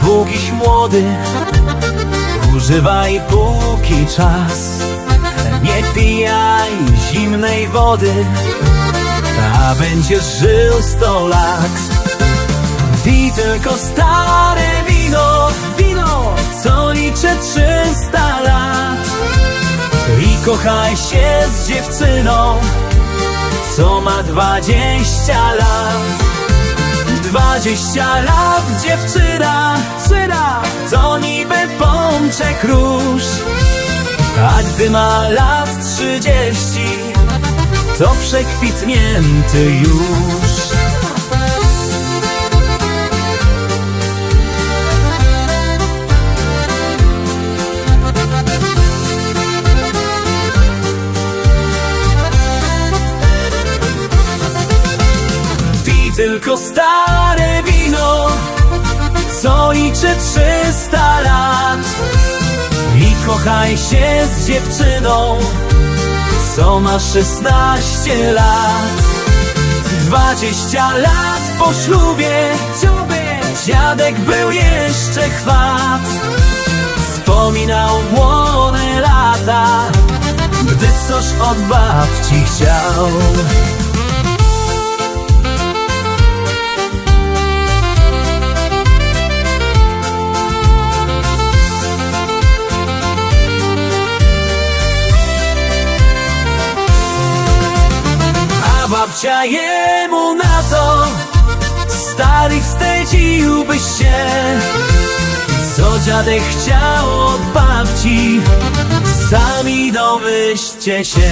pókiś młody. Używaj póki czas. Nie pijaj zimnej wody. A będziesz żył sto lat. Pij tylko stare wino. Wino, co liczy 300 lat. I kochaj się z dziewczyną Co ma 20 lat Dwadzieścia lat dziewczyna, syna, to niby pączek róż. A gdy ma lat trzydzieści, to przekwitnięty już. Tylko stare wino, co liczy 300 lat. I kochaj się z dziewczyną, co ma 16 lat. 20 lat po ślubie, dziadek był jeszcze chwat. Wspominał młode lata, gdy coś od babci chciał. A babcia jemu na to Stary wstydziłbyś się. Co dziadek chciał od babci Sami domyślcie się